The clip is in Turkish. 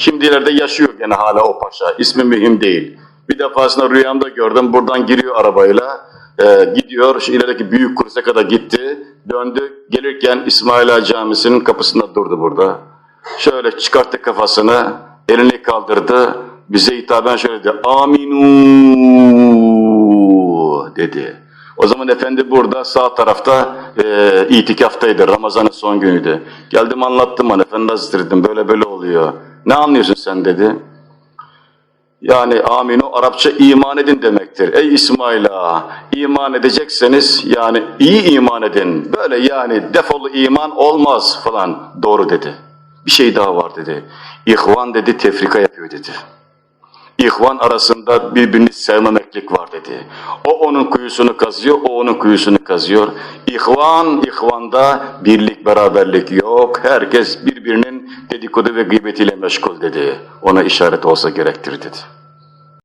Şimdilerde yaşıyor gene hala o paşa. İsmi mühim değil. Bir defasında rüyamda gördüm. Buradan giriyor arabayla. Ee, gidiyor. Şu ilerideki büyük kulise kadar gitti. Döndü. Gelirken İsmail Ağa Camisi'nin kapısında durdu burada. Şöyle çıkarttı kafasını. Elini kaldırdı. Bize hitaben şöyle dedi. Aminu dedi. O zaman efendi burada sağ tarafta e, itikaftaydı. Ramazan'ın son günüydü. Geldim anlattım bana. Efendi Hazretleri dedim böyle böyle oluyor. Ne anlıyorsun sen dedi. Yani aminu Arapça iman edin demektir. Ey İsmail ağa, iman edecekseniz yani iyi iman edin. Böyle yani defolu iman olmaz falan. Doğru dedi. Bir şey daha var dedi. İhvan dedi tefrika yapıyor dedi. İhvan arasında birbirini sevmemeklik var dedi. O onun kuyusunu kazıyor, o onun kuyusunu kazıyor. İhvan, ihvanda birlik, beraberlik yok. Herkes birbirinin dedikodu ve gıybetiyle meşgul dedi. Ona işaret olsa gerektir dedi.